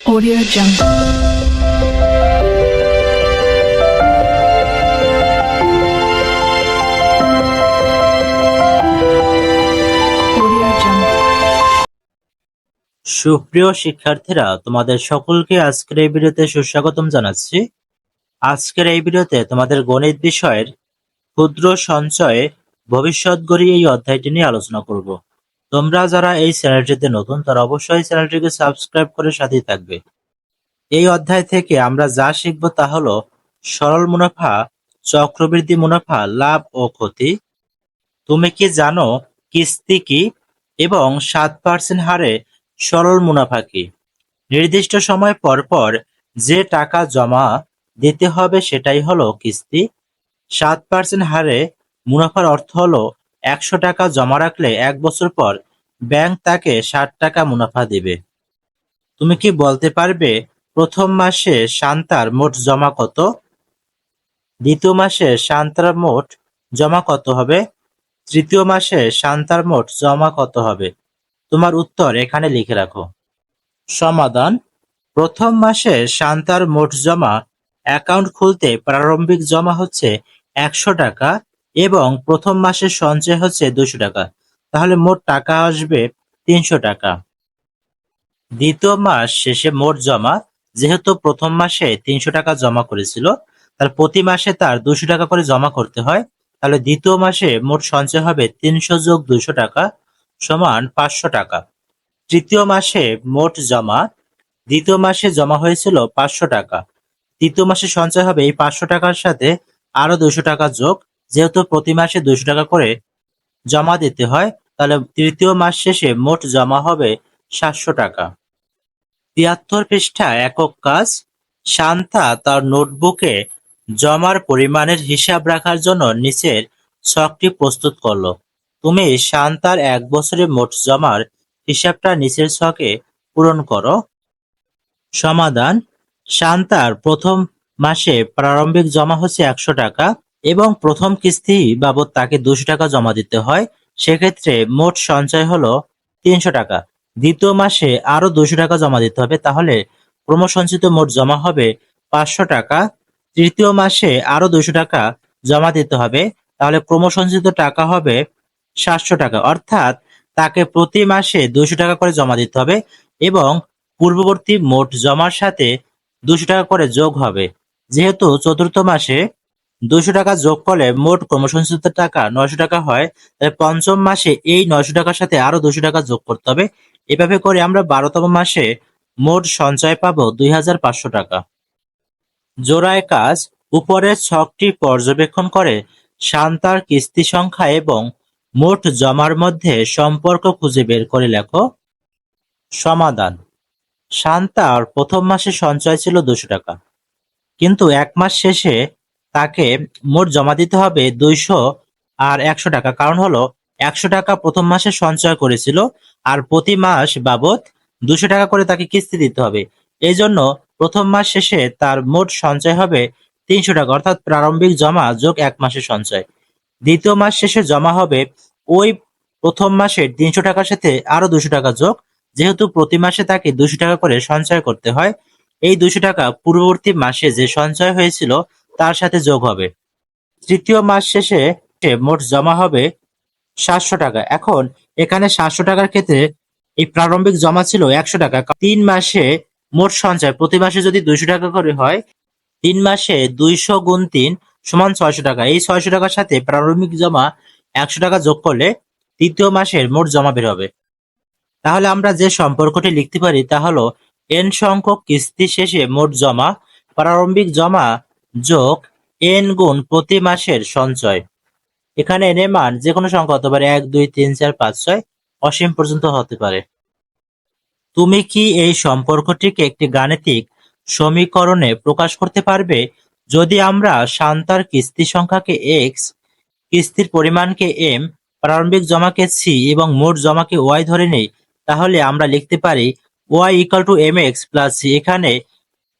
Audio Jungle. সুপ্রিয় শিক্ষার্থীরা, তোমাদের সকলকে আজকের এই ভিডিওতে সুস্বাগতম জানাচ্ছি। আজকের এই ভিডিওতে তোমাদের গণিত বিষয়ের ক্ষুদ্র সঞ্চয়ে ভবিষ্যৎ গড়ি এই অধ্যায়টি নিয়ে আলোচনা করব। তোমরা যারা এই চ্যানেলটিতে নতুন, তারা অবশ্যই চ্যানেলটিকে সাবস্ক্রাইব করে সাথেই থাকবে। এই অধ্যায় থেকে আমরা যা শিখব তা হলো সরল মুনাফা, চক্রবৃদ্ধি মুনাফা, লাভ ও ক্ষতি। তুমি কি জানো কিস্তি কি এবং সাত পার্সেন্ট হারে সরল মুনাফা কি? নির্দিষ্ট সময় পর পর যে টাকা জমা দিতে হবে সেটাই হলো কিস্তি। সাত পার্সেন্ট হারে মুনাফার অর্থ হলো একশো টাকা জমা রাখলে এক বছর পর ব্যাংক তাকে ষাট টাকা মুনাফা দেবে। তুমি কি বলতে পারবে, প্রথম মাসে শান্তার মোট জমা কত? দ্বিতীয় মাসে শান্তার মোট জমা কত হবে? তৃতীয় মাসে শান্তার মোট জমা কত হবে? তোমার উত্তর এখানে লিখে রাখো। সমাধান, প্রথম মাসে শান্তার মোট জমা অ্যাকাউন্ট খুলতে প্রারম্ভিক জমা হচ্ছে একশো টাকা এবং প্রথম মাসের সঞ্চয় হচ্ছে দুশো টাকা। তাহলে মোট টাকা আসবে তিনশো টাকা। দ্বিতীয় মাস শেষে মোট জমা, যেহেতু প্রথম মাসে তিনশো টাকা জমা করেছিল তার প্রতি মাসে তার দুশো টাকা করে জমা করতে হয়। তাহলে দ্বিতীয় মাসে মোট সঞ্চয় হবে তিনশো যোগ দুশো টাকা সমান পাঁচশো টাকা। তৃতীয় মাসে মোট জমা, দ্বিতীয় মাসে জমা হয়েছিল পাঁচশো টাকা। তৃতীয় মাসে সঞ্চয় হবে এই পাঁচশো টাকার সাথে আরও দুশো টাকা যোগ, যেহেতু প্রতি মাসে দুশো টাকা করে জমা দিতে হয়, তাহলে তৃতীয় মাস শেষে মোট জমা হবে সাতশো টাকা। তিয়াত্তর পৃষ্ঠা, একক কাজ। শান্তা তার নোটবুকে জমার পরিমাণের হিসাব রাখার জন্য নিচের ছকটি প্রস্তুত করল। তুমি শান্তার এক বছরে মোট জমার হিসাবটা নিচের ছকে পূরণ করো। সমাধান। শান্তার প্রথম মাসে প্রারম্ভিক জমা হচ্ছে একশো টাকা। এবং প্রথম কিস্তি বাবদ তাকে দুশো টাকা জমা দিতে হয়, সেক্ষেত্রে মোট সঞ্চয় হলো তিনশো টাকা। দ্বিতীয় মাসে আরও দুশো টাকা জমা দিতে হবে, তাহলে ক্রমসঞ্চিত মোট জমা হবে পাঁচশো টাকা। তৃতীয় মাসে আরও দুশো টাকা জমা দিতে হবে, তাহলে ক্রমসঞ্চিত টাকা হবে সাতশো টাকা। অর্থাৎ তাকে প্রতি মাসে দুশো টাকা করে জমা দিতে হবে এবং পূর্ববর্তী মোট জমার সাথে দুশো টাকা করে যোগ হবে। যেহেতু চতুর্থ মাসে দুশো টাকা যোগ করলে মোট ক্রমসঞ্চিত টাকা নয়শো টাকা হয়, তাহলে পঞ্চম মাসে এই নয়শো টাকার সাথে আরও দুশো টাকা যোগ করতে হবে। এভাবে করে আমরা বারোতম মাসে মোট সঞ্চয় পাবো দুই হাজার পাঁচশো টাকা। জোড়ায় কাজ, উপরের ছকটি পর্যবেক্ষণ করে শান্তার কিস্তি সংখ্যা এবং মোট জমার মধ্যে সম্পর্ক খুঁজে বের করে লেখো। সমাধান শান্তার প্রথম মাসে সঞ্চয় ছিল দুশো টাকা, কিন্তু এক মাস শেষে তাকে মোট জমা দিতে হবে দুইশো আর একশো টাকা। কারণ হলো, একশো টাকা প্রথম মাসে সঞ্চয় করেছিল আর প্রতি মাস বাবদ দুশো টাকা করে তাকে কিস্তি দিতে হবে। এই জন্য প্রথম মাস শেষে তার মোট সঞ্চয় হবে তিনশো টাকা, অর্থাৎ প্রারম্ভিক জমা যোগ এক মাসের সঞ্চয়। দ্বিতীয় মাস শেষে জমা হবে ওই প্রথম মাসের তিনশো টাকার সাথে আরও দুশো টাকা যোগ। যেহেতু প্রতি মাসে তাকে দুশো টাকা করে সঞ্চয় করতে হয়, এই দুশো টাকা পূর্ববর্তী মাসে যে সঞ্চয় হয়েছিল তার সাথে যোগ হবে। তৃতীয় মাস শেষে মোট জমা হবে সাতশো টাকা। এখন এখানে সাতশো টাকার ক্ষেত্রে এই প্রারম্ভিক জমা ছিল একশো টাকা। তিন মাসে মোট সঞ্চয় প্রতি মাসে যদি দুইশো টাকা করে হয়, তিন মাসে দুইশো গুণ তিন সমান ছয়শো টাকা। এই ছয়শো টাকার সাথে প্রারম্ভিক জমা একশো টাকা যোগ করলে তৃতীয় মাসের মোট জমা বের হবে। তাহলে আমরা যে সম্পর্কটি লিখতে পারি তা হলো এন সংখ্যক কিস্তি শেষে মোট জমা, প্রারম্ভিক জমা যোগ এন গুণ প্রতি মাসের সঞ্চয়। এখানে এন মান যে কোনো সংখ্যা হতে পারে এক, দুই, তিন, চার, পাঁচ, ছয়, অসীম পর্যন্ত হতে পারে। তুমি কি এই সম্পর্কটিকে একটি গাণিতিক সমীকরণে প্রকাশ করতে পারবে? যদি আমরা সান্তার কিস্তি সংখ্যাকে এক্স কিস্তির পরিমাণকে এম প্রারম্ভিক জমাকে সি এবং মোট জমাকে ওয়াই ধরে নেই, তাহলে আমরা লিখতে পারি Y equal to M X plus C এখানে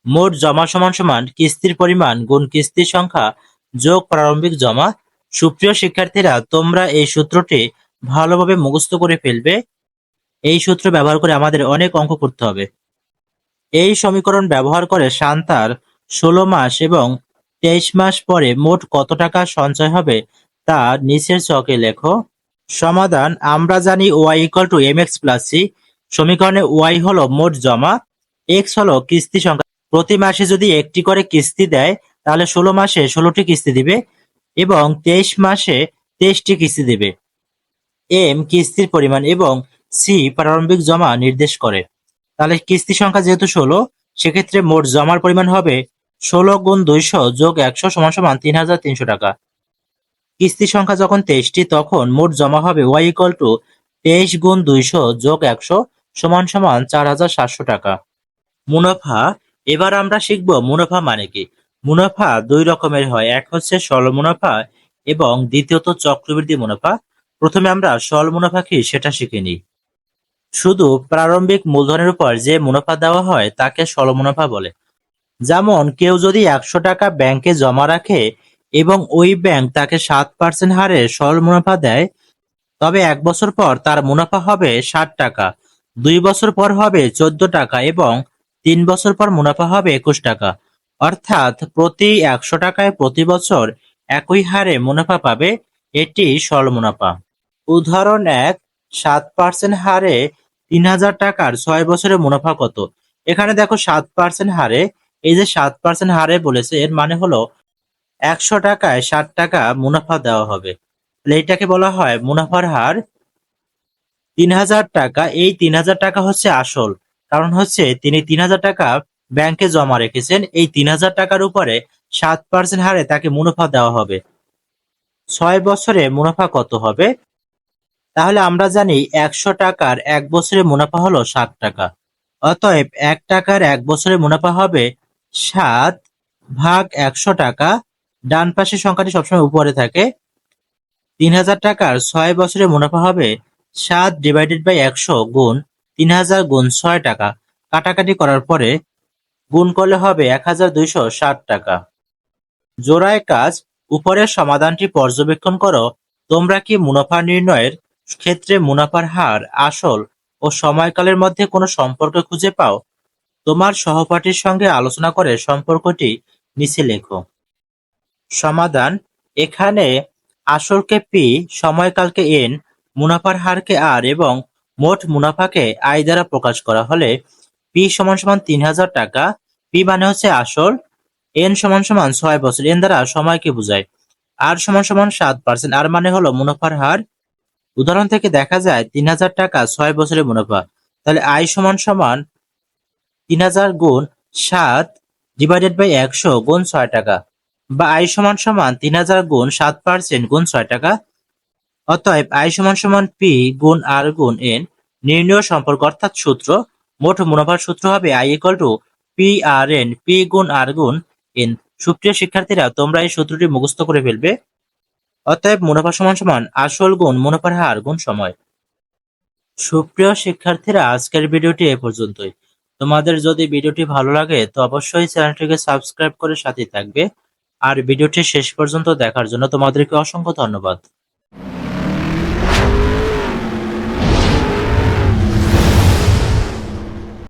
মোট জমা সমান সমান কিস্তির পরিমাণ গুণ কিস্তির সংখ্যা যোগ প্রারম্ভিক জমা। সুপ্রিয় শিক্ষার্থীরা, তোমরা এই সূত্রটি ভালোভাবে মুখস্থ করে ফেলবে। এই সূত্র ব্যবহার করে আমাদের অনেক অঙ্ক করতে হবে। এই সমীকরণ ব্যবহার করে শান্তার ষোলো মাস এবং তেইশ মাস পরে মোট কত টাকা সঞ্চয় হবে তা নিচের চকে লেখো। সমাধান আমরা জানি Y equal to M X plus C সমীকরণে ওয়াই হলো মোট জমা এক্স হলো কিস্তি সংখ্যা। প্রতি মাসে যদি একটি করে কিস্তি দেয়, তাহলে ষোলো মাসে ষোলোটি কিস্তি দিবে এবং তেইশ মাসে তেইশটি কিস্তি দেবে। এম, কিস্তির পরিমাণ এবং সি, প্রারম্ভিক জমা নির্দেশ করে। তাহলে কিস্তি সংখ্যা যেহেতু ষোলো, সেক্ষেত্রে মোট জমার পরিমাণ হবে ষোলো গুণ দুইশো যোগ একশো সমান সমান তিন হাজার তিনশো টাকা। কিস্তি সংখ্যা যখন তেইশটি, তখন মোট জমা হবে ওয়াই ইকুয়াল টু তেইশ গুণ দুইশো যোগ একশো সমান সমান চার হাজার সাতশো টাকা। মুনাফা এবার আমরা শিখব মুনাফা মানে কি? মুনাফা দুই রকমের হয়, এক হচ্ছে সরল মুনাফা এবং দ্বিতীয়ত চক্রবৃদ্ধি মুনাফা। প্রথমে আমরা সরল মুনাফা কি সেটা শিখে নিই। শুধু প্রারম্ভিক মূলধনের উপর যে মুনাফা দেওয়া হয় তাকে সরল মুনাফা বলে। যেমন কেউ যদি একশো টাকা ব্যাংকে জমা রাখে এবং ওই ব্যাংক তাকে সাত পার্সেন্ট হারে সরল মুনাফা দেয়, তবে এক বছর পর তার মুনাফা হবে ষাট টাকা, দুই বছর পর হবে চোদ্দ টাকা এবং তিন বছর পর মুনাফা হবে একুশ টাকা। অর্থাৎ প্রতি একশো টাকায় প্রতি বছর একই হারে মুনাফা পাবে এটি সরল মুনাফা। উদাহরণ এক, সাত পার্সেন্ট হারে তিন হাজার টাকার ছয় বছরের মুনাফা কত? এখানে দেখো সাত পার্সেন্ট হারে, এই যে সাত পার্সেন্ট হারে বলেছে, এর মানে হলো একশো টাকায় ষাট টাকা মুনাফা দেওয়া হবে। এটাকে বলা হয় মুনাফার হার তিন হাজার টাকা। এই তিন হাজার টাকা হচ্ছে আসল। কারণ হচ্ছে তিনি তিন হাজার টাকা ব্যাংকে জমা রেখেছেন। এই তিন হাজার টাকার উপরে সাত পার্সেন্ট হারে তাকে মুনাফা দেওয়া হবে। ছয় বছরে মুনাফা কত হবে? তাহলে আমরা জানি একশো টাকার এক বছরে মুনাফা হলো ষাট টাকা। অতএব এক টাকার এক বছরে মুনাফা হবে সাত ভাগ একশো টাকা। ডান পাশের সংখ্যাটি সবসময় উপরে থাকে। তিন হাজার টাকার ছয় বছরে মুনাফা হবে সাত ডিভাইডেড বাই একশো গুণ তিন হাজার গুণ ছয় টাকা। কাটাকাটি করার পরে গুণ করলে হবে এক হাজার দুইশো ষাট টাকা। জোড়ায় কাজ, উপরের সমাধানটি পর্যবেক্ষণ করো। তোমরা কি মুনাফা নির্ণয়ের ক্ষেত্রে মুনাফার হার, আসল ও সময়কালের মধ্যে কোনো সম্পর্ক খুঁজে পাও? তোমার সহপাঠীর সঙ্গে আলোচনা করে সম্পর্কটি নিচে লেখো। সমাধান, এখানে আসলকে পি, সময়কালকে এন, মুনাফার হারকে আর এবং মোট মুনাফাকে আয় দ্বারা প্রকাশ করা হলে পি সমান সমান তিন হাজার টাকা, পি মানে হচ্ছে আসল, এন সমান সমান ছয় বছর, এন দ্বারা সময়কে বোঝায়। আর সমান সমান সাত পার্সেন্ট আর মানে হলো মুনাফার হার। উদাহরণ থেকে দেখা যায় তিন হাজার টাকা ছয় বছরের মুনাফা। তাহলে আই সমান সমান তিন হাজার গুণ সাত ডিভাইডেড বাই একশো গুণ ছয় টাকা, বা আই সমান সমান তিন হাজার গুণ সাত পার্সেন্ট গুণ ছয় টাকা। অতএব আই সমান সমান পি গুণ আর গুণ এন নির্ণয় সম্পর্ক অর্থাৎ সূত্র। মোট মুনাফার সূত্র হবে I equal to P R N P গুণ আর গুণ এন সুপ্রিয় শিক্ষার্থীরা, তোমরা এই সূত্রটি মুখস্থ করে ফেলবে। অতএব মুনাফা সমান সমান আসল গুণ মুনাফার হার গুণ সময়। সুপ্রিয় শিক্ষার্থীরা, আজকের ভিডিওটি এ পর্যন্তই। তোমাদের যদি ভিডিওটি ভালো লাগে, তো অবশ্যই চ্যানেলটিকে সাবস্ক্রাইব করে সাথে থাকবে। আর ভিডিওটি শেষ পর্যন্ত দেখার জন্য তোমাদেরকে অসংখ্য ধন্যবাদ।